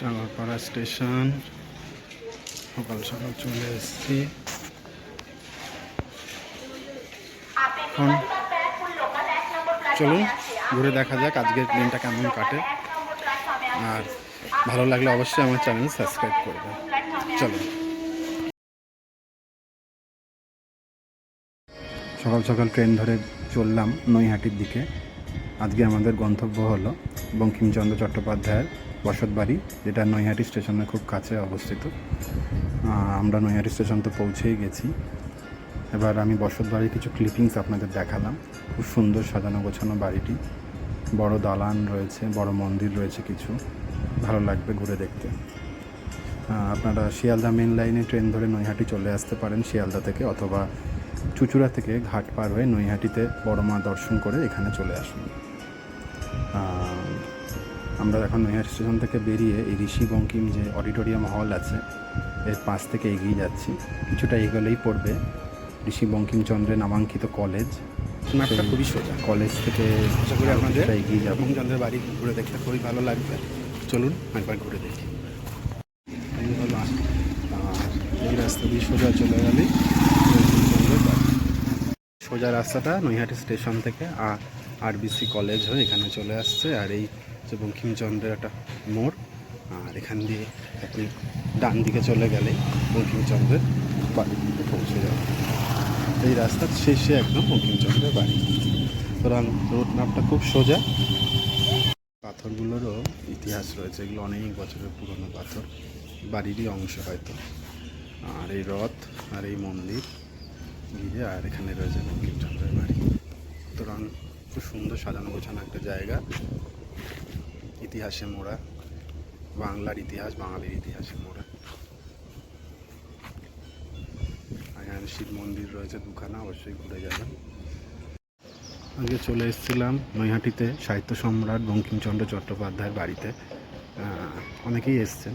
টাঙ্গাপাড়া station. সকাল সকাল চলে এসেছি। এখন চলুন, ঘুরে দেখা যাক আজকের দিনটা কেমন কাটে। আর ভালো লাগলে অবশ্যই আমার চ্যানেল সাবস্ক্রাইব করবে। চলো সকাল সকাল ট্রেন ধরে চললাম নৈহাটির দিকে। আজকে আমাদের গন্তব্য হলো বঙ্কিমচন্দ্র চট্টোপাধ্যায়ের বসতবাড়ি যেটা নৈহাটি স্টেশনের খুব কাছে অবস্থিত। আমরা নৈহাটি স্টেশন তো পৌঁছেই গেছি। এবার আমি বসতবাড়ির কিছু ক্লিপিংস আপনাদের দেখালাম। খুব সুন্দর সাজানো গোছানো বাড়িটি। বড় দালান রয়েছে, বড় মন্দির রয়েছে কিছু। ভালো লাগবে ঘুরে দেখতে। আপনারা শিয়ালদা মেন লাইনে ট্রেন ধরে নৈহাটি চলে আসতে পারেন, শিয়ালদা থেকে অথবা চুচুড়া থেকে ঘাট পার হয়ে নৈহাটিতে বড় মা দর্শন করে এখানে চলে আসুন। আমরা এখন নৈহাটি স্টেশন থেকে বেরিয়ে এই ঋষি বঙ্কিম যে অডিটোরিয়াম হল আছে এর পাশ থেকে এগিয়ে যাচ্ছি। কিছুটা এগোলেই পড়বে ঋষি বঙ্কিমচন্দ্রের নামাঙ্কিত কলেজ। ম্যাপটা খুবই সোজা। কলেজ থেকে আশা করি আপনাদের এগিয়ে যাব। বঙ্কিমচন্দ্রের বাড়ি ঘুরে দেখতে খুবই ভালো লাগবে। চলুন একবার ঘুরে দেখি। এই রাস্তা দিয়ে সোজা চলে গেলে বঙ্কিমচন্দ্রের বাড়ি। সোজা রাস্তাটা নৈহাটি স্টেশন থেকে আর আরবিসি কলেজ হয়ে এখানে চলে আসছে। আর এই যে বঙ্কিমচন্দ্রের একটা মোড়। আর এখান দিয়ে আপনি ডান দিকে চলে গেলেই বঙ্কিমচন্দ্রের বাড়িতে পৌঁছে যাবে। এই রাস্তার শেষে একদম বঙ্কিমচন্দ্রের বাড়ি। সুতরাং রোড ম্যাপটা খুব সোজা। পাথরগুলোরও ইতিহাস রয়েছে, এগুলো অনেক বছরের পুরনো পাথর, বাড়িরই অংশ হয়তো। আর এই রথ আর এই মন্দির ঘিরে আর এখানে রয়েছে বঙ্কিমচন্দ্রের বাড়ি। সুতরাং খুব সুন্দর সাজানো গোছানো একটা জায়গা। ইতিহাসে মোড়া বাংলার ইতিহাস, বাঙালির ইতিহাসে মোড়া এখানে শিব মন্দির রয়েছে দুখানা, অবশ্যই ঘুরে যাবেন। আজকে চলে এসেছিলাম নৈহাটিতে সাহিত্য সম্রাট বঙ্কিমচন্দ্র চট্টোপাধ্যায়ের বাড়িতে। অনেকেই এসছেন।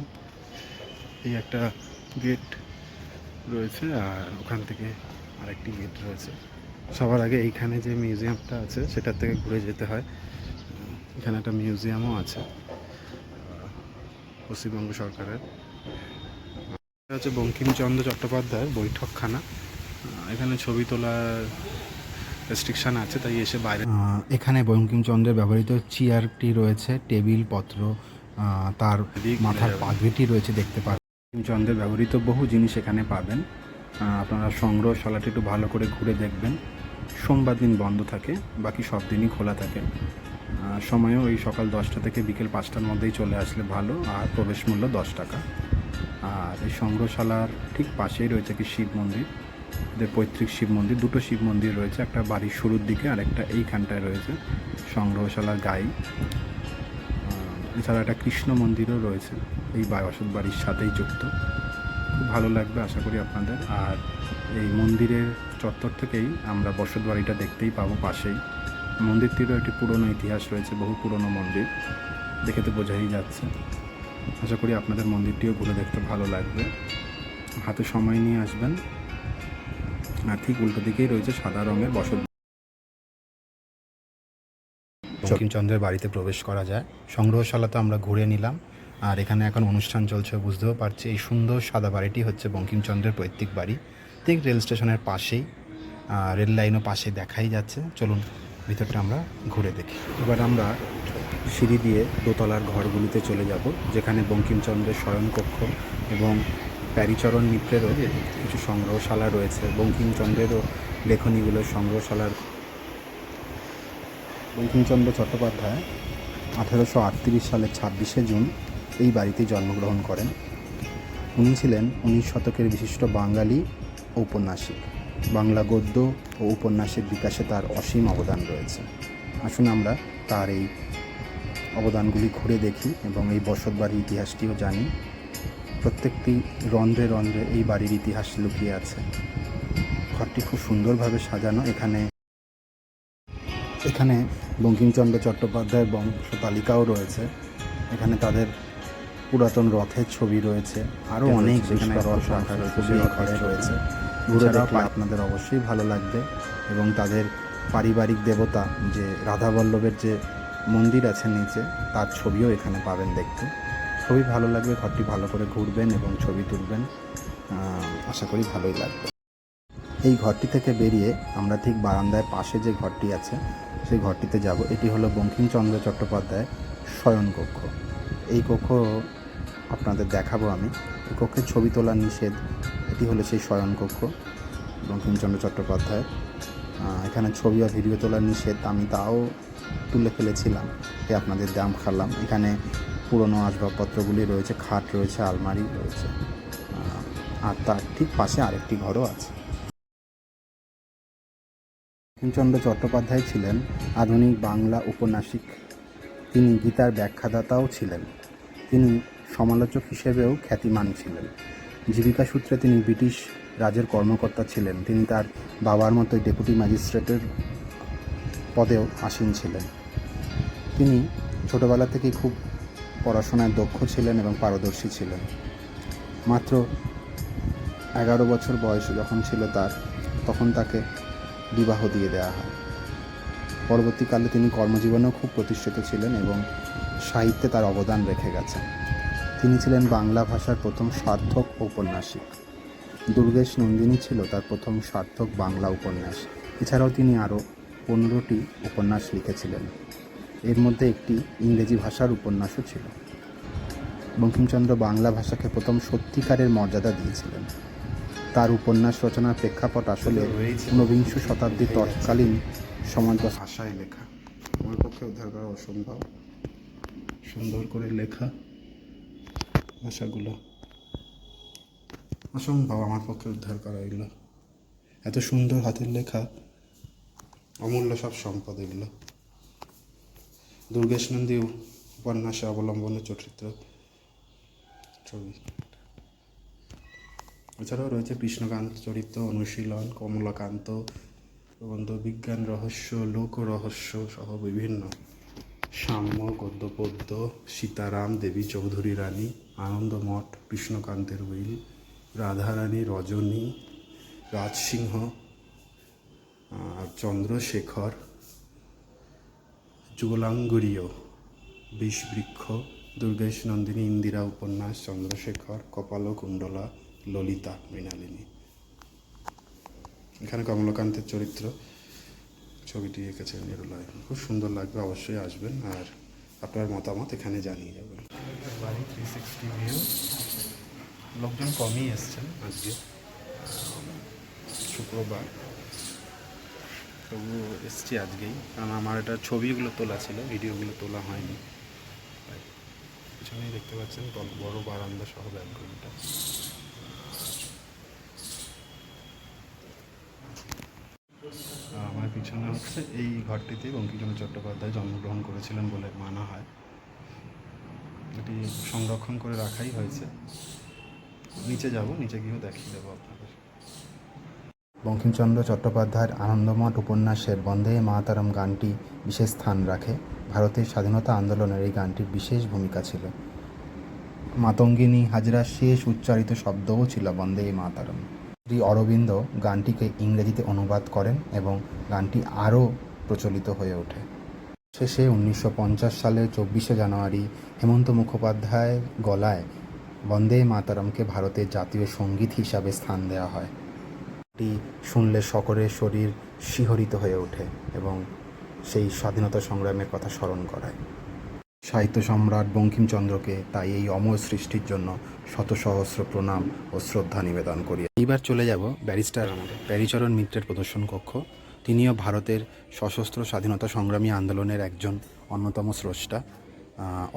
এই একটা গেট রয়েছে আর ওখান থেকে আরেকটি গেট রয়েছে। সবার আগে এইখানে যে মিউজিয়ামটা আছে, সেটার থেকে ঘুরে যেতে হয়। এখানে একটা মিউজিয়ামও আছে পশ্চিমবঙ্গ সরকারের। এটা হচ্ছে বঙ্কিমচন্দ্র চট্টোপাধ্যায়ের বৈঠকখানা। এখানে ছবি তোলার রেস্ট্রিকশান আছে তাই এসে বাইরে এখানে বঙ্কিমচন্দ্রের ব্যবহৃত চেয়ারটি রয়েছে টেবিল পত্র তার মাথার পাগড়িটি রয়েছে দেখতে পাবেন বঙ্কিমচন্দ্রের ব্যবহৃত বহু জিনিস এখানে পাবেন। আপনারা সংগ্রহশালাটি একটু ভালো করে ঘুরে দেখবেন। সোমবার দিন বন্ধ থাকে বাকি সব দিনই খোলা থাকে। সময়ও ওই সকাল দশটা থেকে বিকেল পাঁচটার মধ্যেই চলে আসলে ভালো, আর প্রবেশ মূল্য দশ টাকা। আর এই সংগ্রহশালার ঠিক পাশেই রয়েছে কি শিব মন্দির, এদের পৈতৃক শিব মন্দির, দুটো শিব মন্দির রয়েছে, একটা বাড়ির শুরুর দিকে আর একটা এইখানটায় রয়েছে সংগ্রহশালার গাই এছাড়া একটা কৃষ্ণ মন্দিরও রয়েছে, এই বাসত বাড়ির সাথেই যুক্ত। খুব ভালো লাগবে আশা করি আপনাদের, আর এই মন্দিরের চত্বর থেকেই আমরা বসত বাড়িটা দেখতেই পাবো পাশেই। মন্দিরটিরও একটি পুরনো ইতিহাস রয়েছে, বহু পুরনো মন্দির। দেখে তো বোঝাই যাচ্ছে। আশা করি আপনাদের মন্দিরটিও ঘুরে দেখতে ভালো লাগবে। হাতে সময় নিয়ে আসবেন। আর ঠিক উল্টো দিকেই রয়েছে সাদা রঙের বসত। বঙ্কিমচন্দ্রের বাড়িতে প্রবেশ করা যায়। সংগ্রহশালাতে আমরা ঘুরে নিলাম। আর এখানে এখন অনুষ্ঠান চলছে, বুঝতেও পারছি। এই সুন্দর সাদা বাড়িটি হচ্ছে বঙ্কিমচন্দ্রের পৈতৃক বাড়ি। ঠিক রেল স্টেশনের পাশেই রেল লাইনও পাশে দেখাই যাচ্ছে। চলুন ভিতরটা আমরা ঘুরে দেখি। এবার আমরা সিঁড়ি দিয়ে দোতলার ঘরগুলিতে চলে যাব, যেখানে বঙ্কিমচন্দ্রের শয়নকক্ষ এবং প্যারিচরণ মিত্রেরও কিছু সংগ্রহশালা রয়েছে। বঙ্কিমচন্দ্রেরও লেখনীগুলোর সংগ্রহশালার বঙ্কিমচন্দ্র চট্টোপাধ্যায় আঠেরোশো আটত্রিশ সালের ছাব্বিশে জুন এই বাড়িতেই জন্মগ্রহণ করেন। উনি ছিলেন উনিশ শতকের বিশিষ্ট বাঙালি ঔপন্যাসিক। বাংলা গদ্য ও উপন্যাসের বিকাশে তার অসীম অবদান রয়েছে। আসুন আমরা তার এই অবদানগুলি ঘুরে দেখি এবং এই বসত বাড়ির ইতিহাসটিও জানি। প্রত্যেকটি রন্ধ্রে রন্ধ্রে এই বাড়ির ইতিহাস লুকিয়ে আছে। ঘরটি খুব সুন্দরভাবে সাজানো। এখানে এখানে বঙ্কিমচন্দ্র চট্টোপাধ্যায়ের বংশ তালিকাও রয়েছে। এখানে তাদের পুরাতন রথের ছবি রয়েছে। আরও অনেক যেখানে রথ রাখার ছবি ঘরে রয়েছে। ঘুরে দেখলে আপনাদের অবশ্যই ভালো লাগবে এবং তাদের পারিবারিক দেবতা যে রাধা বল্লভের যে মন্দির আছে নিচে তার ছবিও এখানে পাবেন দেখতে। খুবই ভালো লাগবে ঘরটি ভালো করে ঘুরবেন এবং ছবি তুলবেন। আশা করি ভালোই লাগবে। এই ঘরটি থেকে বেরিয়ে আমরা ঠিক বারান্দায় পাশে যে ঘরটি আছে সেই ঘরটিতে যাব। এটি হলো বঙ্কিমচন্দ্র চট্টোপাধ্যায় শয়নকক্ষ এই কক্ষ আপনাদের দেখাবো আমি। এই কক্ষের ছবি তোলা নিষেধ এটি হলো সেই শয়নকক্ষ বঙ্কিমচন্দ্র চট্টোপাধ্যায়। এখানে ছবি আর ভিডিও তোলা নিষেধ আমি তাও তুলে ফেলেছিলাম। এ আপনাদের দাম খালাম। এখানে পুরনো আসবাবপত্রগুলি রয়েছে, খাট রয়েছে, আলমারি রয়েছে। আর তার ঠিক পাশে আরেকটি ঘরও আছে। বঙ্কিমচন্দ্র চট্টোপাধ্যায় ছিলেন আধুনিক বাংলা উপন্যাসিক। তিনি গীতার ব্যাখ্যাদাতাও ছিলেন। তিনি সমালোচক হিসেবেও খ্যাতিমান ছিলেন। জীবিকা সূত্রে তিনি ব্রিটিশ রাজের কর্মকর্তা ছিলেন। তিনি তার বাবার মতোই ডেপুটি ম্যাজিস্ট্রেটের পদেও আসীন ছিলেন। তিনি ছোটবেলা থেকেই খুব পড়াশোনায় দক্ষ ছিলেন এবং পারদর্শী ছিলেন। মাত্র এগারো বছর বয়স যখন ছিল তার, তখন তাকে বিবাহ দিয়ে দেওয়া হয়। পরবর্তীকালে তিনি কর্মজীবনেও খুব প্রতিষ্ঠিত ছিলেন এবং সাহিত্যে তার অবদান রেখে গেছেন। তিনি ছিলেন বাংলা ভাষার প্রথম সার্থক ঔপন্যাসিক দুর্গেশ নন্দিনী ছিল তার প্রথম সার্থক বাংলা উপন্যাস। এছাড়াও তিনি আরও পনেরোটি উপন্যাস লিখেছিলেন। এর মধ্যে একটি ইংরেজি ভাষার উপন্যাসও ছিল। বঙ্কিমচন্দ্র বাংলা ভাষাকে প্রথম সত্যিকারের মর্যাদা দিয়েছিলেন। তার উপন্যাস রচনার প্রেক্ষাপট আসলে ঊনবিংশ শতাব্দীর তৎকালীন সমাজ ভাষায় লেখা। আমার পক্ষে উদ্ধার করা অসম্ভব। সুন্দর করে লেখা। ভাষাগুলো অসম্ভব আমার পক্ষে উদ্ধার করা এগুলো। এত সুন্দর হাতের লেখা, অমূল্য সব সম্পদ এগুলো। দুর্গেশ নন্দী উপন্যাসে অবলম্বনে চরিত্র ছবি। এছাড়াও রয়েছে কৃষ্ণকান্ত চরিত্র, অনুশীলন, কমলাকান্ত, প্রবন্ধ, বিজ্ঞান, রহস্য, লোক রহস্য সহ বিভিন্ন। সাম্য, গদ্যপদ্য, সীতারাম, দেবী চৌধুরী রানী। আনন্দমঠ, কৃষ্ণকান্তের উইল রাধারানী, রজনী, রাজসিংহ চন্দ্রশেখর, যুগলাঙ্গুরীয়, বিষবৃক্ষ, দুর্গেশ নন্দিনী, ইন্দিরা উপন্যাস, চন্দ্রশেখর, কপাল কুণ্ডলা, ললিতা মৃণালিনী। এখানে কমলকান্তের চরিত্র, ছবিটি এঁকেছেন নিরুলয়। খুব সুন্দর লাগবে, অবশ্যই আসবেন। আর আপনার মতামত এখানে জানিয়ে যাবেন বাড়ি থ্রি সিক্সটি ভিউ লোকজন কমই এসছেন। আজকে শুক্রবার। তবু এসছি আজকেই। কারণ আমার এটা ছবিগুলো তোলা ছিল ভিডিওগুলো তোলা হয়নি। পিছনেই দেখতে পাচ্ছেন বড়- বড় বারান্দা সহ ব্যালকনিটা আমার পিছনে হচ্ছে এই ঘরটিতে বঙ্কিমচন্দ্র চট্টোপাধ্যায় জন্মগ্রহণ করেছিলেন বলে মানা হয়। এটি সংরক্ষণ করে রাখাই হয়েছে। নিচে যাব, নিচে গিয়েও দেখিয়ে দেবো আপনাদের। বঙ্কিমচন্দ্র চট্টোপাধ্যায়ের আনন্দমঠ উপন্যাসের বন্দে মাতারম গানটি বিশেষ স্থান রাখে। ভারতের স্বাধীনতা আন্দোলনের এই গানটির বিশেষ ভূমিকা ছিল। মাতঙ্গিনী হাজরার শেষ উচ্চারিত শব্দও ছিল বন্দে মাতারম। শ্রী অরবিন্দ গানটিকে ইংরেজিতে অনুবাদ করেন এবং গানটি আরও প্রচলিত হয়ে ওঠে। শেষে উনিশশো পঞ্চাশ সালের চব্বিশে জানুয়ারি হেমন্ত মুখোপাধ্যায় গলায় বন্দে মাতারমকে ভারতের জাতীয় সংগীত হিসাবে স্থান দেওয়া হয়। এটি শুনলে সকলের শরীর শিহরিত হয়ে ওঠে এবং সেই স্বাধীনতা সংগ্রামের কথা স্মরণ করায়। সাহিত্য সম্রাট বঙ্কিমচন্দ্রকে তাই এই অমর সৃষ্টির জন্য শত সহস্র প্রণাম ও শ্রদ্ধা নিবেদন করি। এইবার চলে যাব ব্যারিস্টার প্যারিচরণ মিত্রের প্রদর্শন কক্ষ। তিনিও ভারতের সশস্ত্র স্বাধীনতা সংগ্রামী আন্দোলনের একজন অন্যতম স্রষ্টা।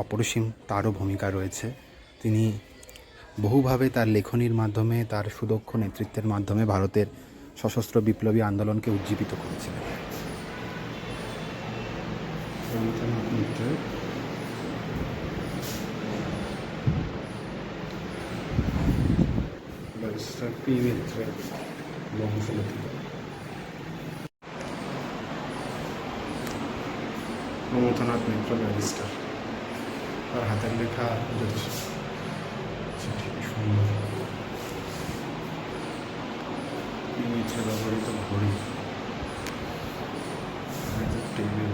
অপরিসীম তারও ভূমিকা রয়েছে। তিনি বহুভাবে তার লেখনীর মাধ্যমে, তার সুদক্ষ নেতৃত্বের মাধ্যমে ভারতের সশস্ত্র বিপ্লবী আন্দোলনকে উজ্জীবিত করেছিলেন। মিত্রের বংশলতি মমতানাথ মিত্র ব্যারিস্টার। তার হাতের লেখা যথেষ্ট সুন্দর? মিত্র ব্যবহৃত ঘড়ি। টেবিল।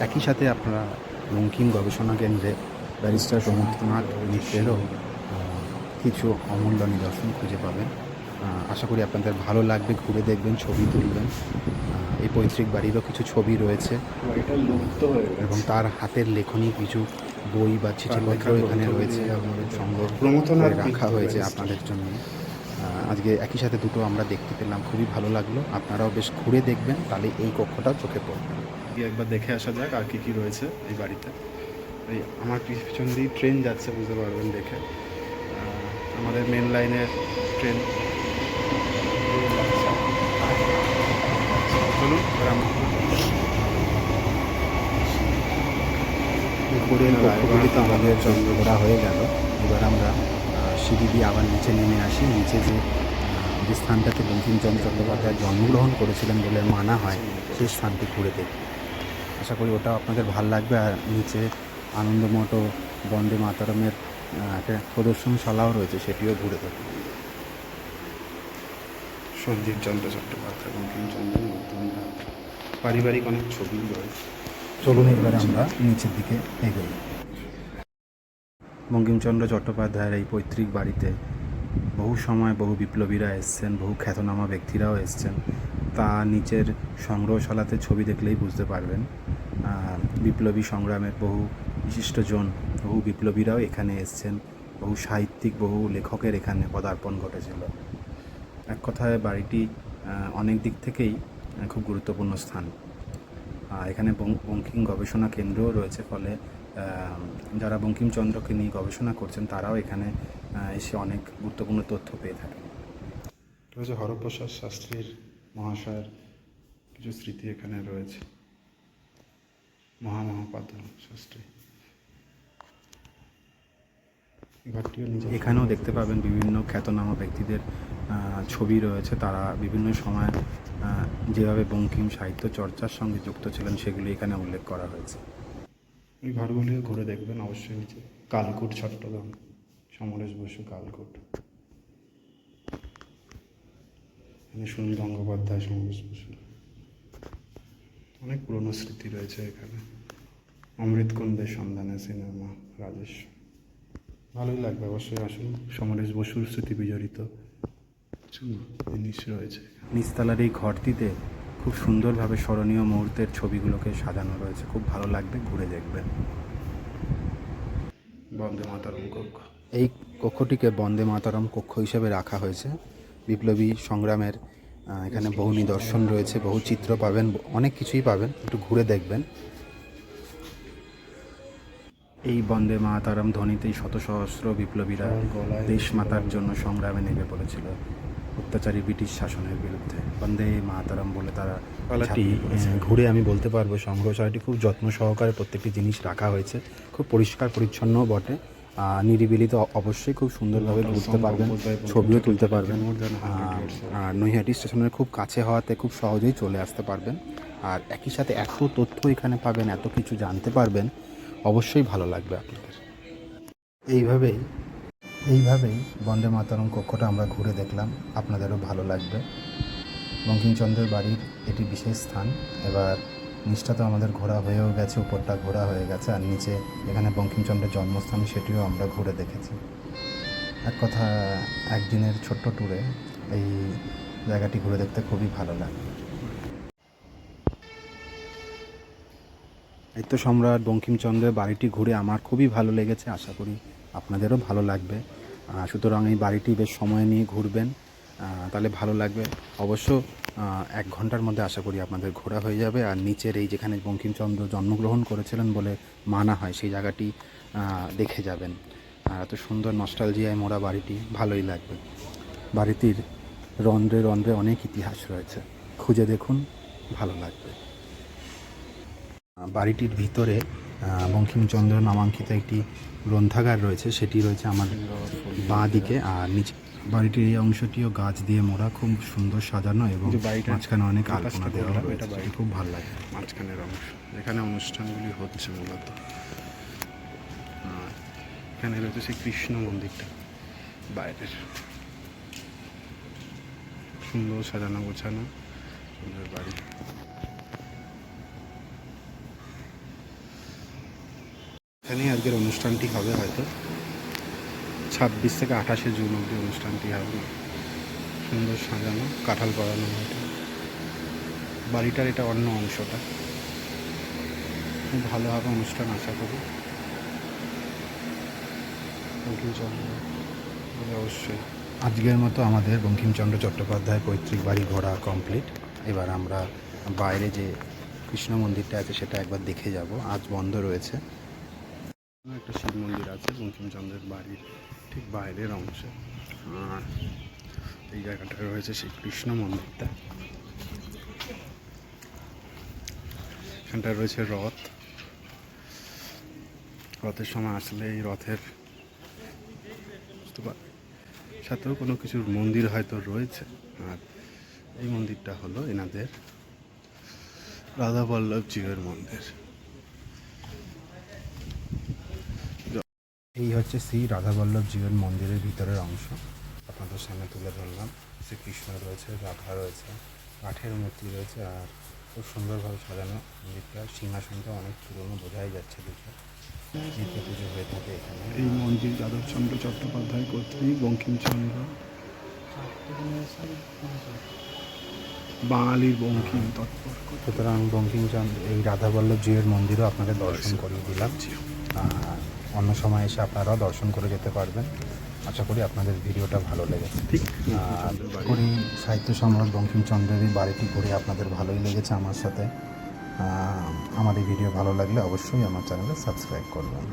একই সাথে আপনারা বঙ্কিম গবেষণা কেন্দ্রে ব্যারিস্টার মিশ্রেরও আহ, কিছু অমূল্য নিদর্শন খুঁজে পাবেন। আশা করি আপনাদের ভালো লাগবে ঘুরে দেখবেন ছবি তুলবেন। এই পৈতৃক বাড়িরও কিছু ছবি রয়েছে এবং তার হাতের লেখনী কিছু বই বা চিঠিপত্র এখানে রয়েছে সংগ্রহ রাখা হয়েছে আপনাদের জন্য। আজকে একই সাথে দুটো আমরা দেখতে পেলাম খুবই ভালো লাগল। আপনারাও বেশ ঘুরে দেখবেন তাহলে এই কক্ষটাও চোখে পড়বে। একবার দেখে আসা যাক আর কি কি রয়েছে এই বাড়িতে। এই আমার পিছন দিয়ে ট্রেন যাচ্ছে বুঝতে পারবেন দেখে। আমাদের মেন লাইনের ট্রেন চলুন এবার আমরা তো আমাদের ঘোরা হয়ে গেল। এবার আমরা সিঁড়ি দিয়ে আবার নিচে নেমে আসি। নিচে যে যে স্থানটাতে বঙ্কিমচন্দ্র চট্টোপাধ্যায় জন্মগ্রহণ করেছিলেন বলে মানা হয় সেই স্থানটি ঘুরে দেখব আশা করি ওটা আপনাদের ভালো লাগবে। আর নিচে আনন্দমঠ ও বন্দে মাতারমের একটা প্রদর্শনশালাও রয়েছে সেটিও ঘুরে দেখব সঞ্জীব চন্দ্র চট্টোপাধ্যায় বঙ্কিমচন্দ্রের নতুন পারিবারিক অনেক ছবি রয়েছে। চলুন এবারে আমরা নিচের দিকে এগোই। বঙ্কিমচন্দ্র চট্টোপাধ্যায়ের এই পৈতৃক বাড়িতে বহু সময় বহু বিপ্লবীরা এসছেন বহু খ্যাতনামা ব্যক্তিরাও এসছেন। তা নিচের সংগ্রহশালাতে ছবি দেখলেই বুঝতে পারবেন। বিপ্লবী সংগ্রামের বহু বিশিষ্টজন বহু বিপ্লবীরাও এখানে এসছেন, বহু সাহিত্যিক, বহু লেখকের এখানে পদার্পণ ঘটেছিল। এক কথায় বাড়িটি অনেক দিক থেকেই খুব গুরুত্বপূর্ণ স্থান। এখানে বঙ্কিম গবেষণা কেন্দ্রও রয়েছে, ফলে যারা বঙ্কিমচন্দ্রকে নিয়ে গবেষণা করছেন, তারাও এখানে এসে অনেক গুরুত্বপূর্ণ তথ্য পেয়ে থাকেন। রয়েছে হরপ্রসাদ শাস্ত্রীর মহাশয়ের কিছু স্মৃতি এখানে রয়েছে। মহামহাপাদ শাস্ত্রী। এখানেও দেখতে পাবেন বিভিন্ন খ্যাতনামা ব্যক্তিদের ছবি রয়েছে। তারা বিভিন্ন সময় যেভাবে বঙ্কিম সাহিত্য চর্চার সঙ্গে যুক্ত ছিলেন সেগুলি এখানে উল্লেখ করা হয়েছে। এই ঘরগুলিও ঘুরে দেখবেন অবশ্যই নিচে। কালকুট চট্টগ্রাম। সমরেশ বসু কালকুট। এখানে সুনীল গঙ্গোপাধ্যায় সমরেশ বসু। অনেক পুরনো স্মৃতি রয়েছে এখানে। অমৃত কুণ্ডের সন্ধানে সিনেমা রাজেশ ভালোই লাগবে অবশ্যই আসুন। সমরেশ বসুর স্মৃতি বিজড়িত। জিনিস রয়েছে। নিচতলার এই ঘরটিতে খুব সুন্দরভাবে স্মরণীয় মুহূর্তের ছবিগুলোকে সাজানো রয়েছে। খুব ভালো লাগবে ঘুরে দেখবেন। বন্দে মাতারম কক্ষ। এই কক্ষটিকে বন্দে মাতারম কক্ষ হিসেবে রাখা হয়েছে। বিপ্লবী সংগ্রামের এখানে বহু নিদর্শন রয়েছে বহু চিত্র পাবেন অনেক কিছুই পাবেন। একটু ঘুরে দেখবেন। এই বন্দে মাতারম ধ্বনিতেই শত সহস্র বিপ্লবীরা দেশ মাতার জন্য সংগ্রামে নেমে পড়েছিল। অত্যাচারী ব্রিটিশ শাসনের বিরুদ্ধে। বন্দে মাতারম বলে তারা পালাটি ঘুরে আমি বলতে পারব সংগ্রহশালাটি খুব যত্ন সহকারে প্রত্যেকটি জিনিস রাখা হয়েছে। খুব পরিষ্কার পরিচ্ছন্ন বটে। নিরিবিলি তো অবশ্যই খুব সুন্দরভাবে ঘুরতে পারবেন ছবিও তুলতে পারবেন। আর নৈহাটি স্টেশনের খুব কাছে হওয়াতে খুব সহজেই চলে আসতে পারবেন। আর একই সাথে এত তথ্য এখানে পাবেন এত কিছু জানতে পারবেন। অবশ্যই ভালো লাগবে আপনাদের। এইভাবেই এইভাবেই বন্দে মাতারম কক্ষটা আমরা ঘুরে দেখলাম। আপনাদেরও ভালো লাগবে। বঙ্কিমচন্দ্রের বাড়ির এটি বিশেষ স্থান। এবার নিচটা তো আমাদের ঘোরা হয়েও গেছে, উপরটা ঘোরা হয়ে গেছে, আর নিচে এখানে বঙ্কিমচন্দ্রের জন্মস্থান, সেটিও আমরা ঘুরে দেখেছি। এক কথা, একদিনের ছোট্ট ট্যুরে এই জায়গাটি ঘুরে দেখতে খুবই ভালো লাগে এই তো সম্রাট বঙ্কিমচন্দ্রের বাড়িটি ঘুরে আমার খুবই ভালো লেগেছে, আশা করি আপনাদেরও ভালো লাগবে। সুতরাং এই বাড়িটি বেশ সময় নিয়ে ঘুরবেন তাহলে ভালো লাগবে। অবশ্য এক ঘণ্টার মধ্যে আশা করি আপনাদের ঘোরা হয়ে যাবে। আর নিচের এই যেখানে বঙ্কিমচন্দ্র জন্মগ্রহণ করেছিলেন বলে মানা হয়, সেই জায়গাটি দেখে যাবেন। আর এত সুন্দর নস্টালজিয়ায় মোড়া বাড়িটি, ভালোই লাগবে। বাড়িটির রন্ধ্রে রন্ধ্রে অনেক ইতিহাস রয়েছে। খুঁজে দেখুন, ভালো লাগবে। বাড়িটির ভিতরে বঙ্কিমচন্দ্র নামাঙ্কিত একটি গ্রন্থাগার রয়েছে সেটি রয়েছে আমাদের বাঁ দিকে আর নিচে বাড়িটির এই অংশটিও গাছ দিয়ে মোড়া খুব সুন্দর সাজানো এবং মাঝখানে অনেক আলপনা দেওয়া রয়েছে খুব ভালো লাগে মাঝখানের অংশ। এখানে অনুষ্ঠানগুলি হচ্ছে মূলত। এখানে রয়েছে সেই কৃষ্ণ মন্দিরটা বাইরের। সুন্দর সাজানো গোছানো সুন্দর বাড়ি। এখানেই আজকের অনুষ্ঠানটি হবে হয়তো। ছাব্বিশ থেকে আঠাশে জুন অবধি অনুষ্ঠানটি হবে। সুন্দর সাজানো, কাঁঠাল পরানো হয়েছে বাড়িটার এটা অন্য অংশটা। খুব ভালো হবে অনুষ্ঠান আশা করি। বঙ্কিমচন্দ্র, অবশ্যই। আজকের মতো আমাদের বঙ্কিমচন্দ্র চট্টোপাধ্যায় পৈতৃক বাড়ি ঘোরা কমপ্লিট। এবার আমরা বাইরে যে কৃষ্ণ মন্দিরটা আছে সেটা একবার দেখে যাব। আজ বন্ধ রয়েছে। একটা শিব মন্দির আছে, বঙ্কিমচন্দ্রের বাড়ির ঠিক বাইরের অংশে। আর এই জায়গাটা রয়েছে সেই কৃষ্ণ মন্দিরটা। এখানটা রয়েছে রথ। রথের সময় আসলে এই রথের সাথেও কোনো কিছুর মন্দির হয়তো রয়েছে। আর এই মন্দিরটা হলো এনাদের রাধা বল্লভ মন্দির। এই হচ্ছে শ্রী রাধাবল্লভ জীবন মন্দিরের ভিতরের অংশ। আপনাদের সামনে তুলে ধরলাম। শ্রীকৃষ্ণ রয়েছে রাধা রয়েছে কাঠের মূর্তি রয়েছে আর খুব সুন্দরভাবে সাজানো মন্দিরটা। সিংহাসনটা অনেক পুরনো বোঝাই যাচ্ছে দেখে। নিত্য পুজো হয়ে থাকে এখানে। এই মন্দির যাদবচন্দ্র চট্টোপাধ্যায় কর্তৃক বঙ্কিমচন্দ্র। বাঙালির বঙ্কিম তৎপর সুতরাং বঙ্কিমচন্দ্র এই রাধাবল্লভ জিউয়ের মন্দিরও আপনাদের দর্শন করিয়ে দিলাম। আর অন্য সময় এসে আপনারাও দর্শন করে যেতে পারবেন। আশা করি আপনাদের ভিডিওটা ভালো লেগেছে। ঠিক। করি সাহিত্য সম্রাট বঙ্কিমচন্দ্রের এই বাড়িটি ঘুরে আপনাদের ভালোই লেগেছে আমার সাথে। আমার এই ভিডিও ভালো লাগলে অবশ্যই আমার চ্যানেলে সাবস্ক্রাইব করবেন।